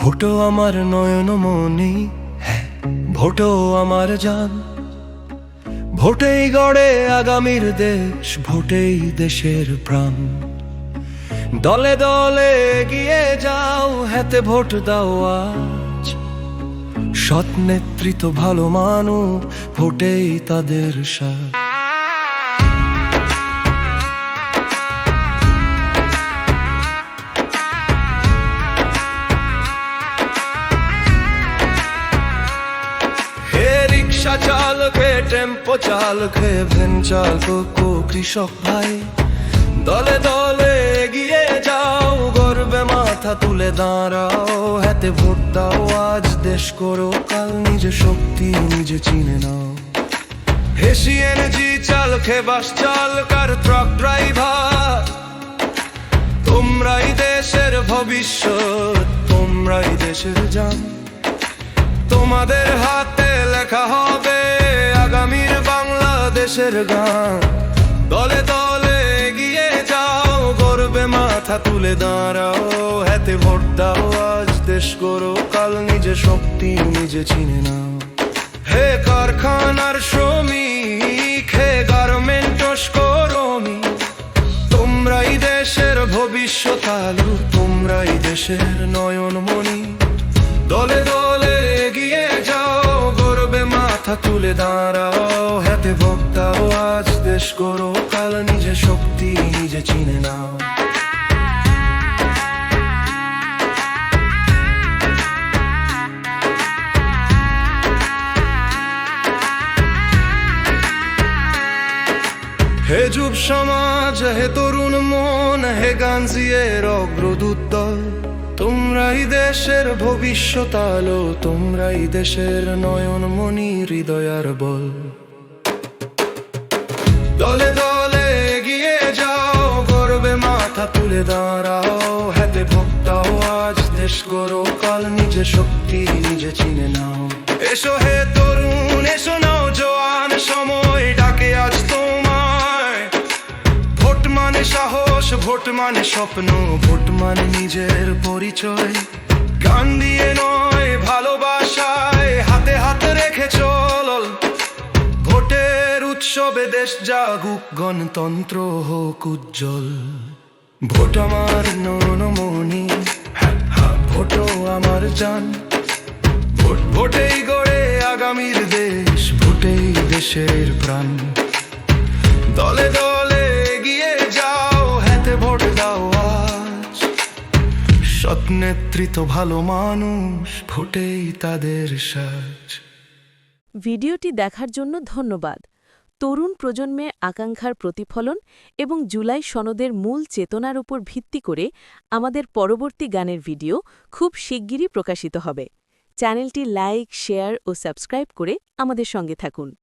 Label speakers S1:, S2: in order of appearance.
S1: ভোটো আমার নয়নমণি হ্যাঁ ভোটো আমার জান। ভোটেই গড়ে আগামীর দেশ, ভোটেই দেশের প্রাণ। দলে দলে গিয়ে যাও, হাতে ভোট দাও আজ। সৎ নেতৃত্ব ভালো মানুষ, ভোটেই তাদের সাথ। রিক্সা চালক টেম্পো চালক ভেন চালক ও কৃষক ভাই, দলে দলে এগিয়ে যাও, গর্বে মাথা তুলে দাঁড়াও, হাতে ভোট দাও, আজ দেশ করো, কাল নিজে শক্তি নিজে চিনে নাও। হে সিএনজি চালক হে বাস চালক আর ট্রাক ড্রাইভার তোমরাই দেশের ভবিষ্যৎ, তোমরাই দেশের জান। তোমাদের হাতে লেখা হবে আগামীর বাংলাদেশের গান। দলে দলে এগিয়ে যাও গর্বে মাথা তুলে দাঁড়াও, হাতে ভোট দাও, আজ দেশ করো, কাল নিজে শক্তি নিজে চিনে নাও। হে কারখানার শ্রমিক, হে গার্মেন্টস কর্মী তোমরাই দেশের ভবিষ্যৎ আলু, তোমরাই দেশের নয়নমণি। দলে দলে মাথা তুলে দাঁড়াও, হাতে ভক্তাও আজ দেশ করো, কাল নিজে শক্তি নিজে চিনে নাও। হে যুব সমাজ, হে তরুণ মন, হে গাঞ্জিয়ের অগ্রদূত দল। তোমরাই দেশের ভবিষ্যৎ আলো, তোমরাই দেশের নয়ন মনি হৃদয়ার বল। দলে দলে এগিয়ে যাও, গর্বে মাথা তুলে দাঁড়াও, হাতে ভক্তাও আজ দেশ গরো কাল নিজে শক্তি নিজে চিনে নাও। এসো হে তরুণ, এসো নাও জোয়ান, সময় ডাকে আজ ভোট মানে সাহস, ভোট মানে স্বপ্ন, ভোট মানে নিজের পরিচয়। গান দিয়ে নয়, ভালোবাসায় হাতে হাতে রেখে চল। ভোটের উৎসবে দেশ জাগুক, গণতন্ত্র হোক উজ্জ্বল। ভোট আমার ননমণি ভোট আমার জান ভোট, ভোটেই গড়ে আগামীর দেশ, ভোটেই দেশের নেতৃত্ব ভালো মানুষ ভোটেই তাদের সাজ।
S2: ভিডিওটি দেখার জন্য ধন্যবাদ। তরুণ প্রজন্মের আকাঙ্ক্ষার প্রতিফলন এবং জুলাই সনদের মূল চেতনার উপর ভিত্তি করে আমাদের পরবর্তী গানের ভিডিও খুব শিগগিরই প্রকাশিত হবে। চ্যানেলটি লাইক, শেয়ার ও সাবস্ক্রাইব করে আমাদের সঙ্গে থাকুন।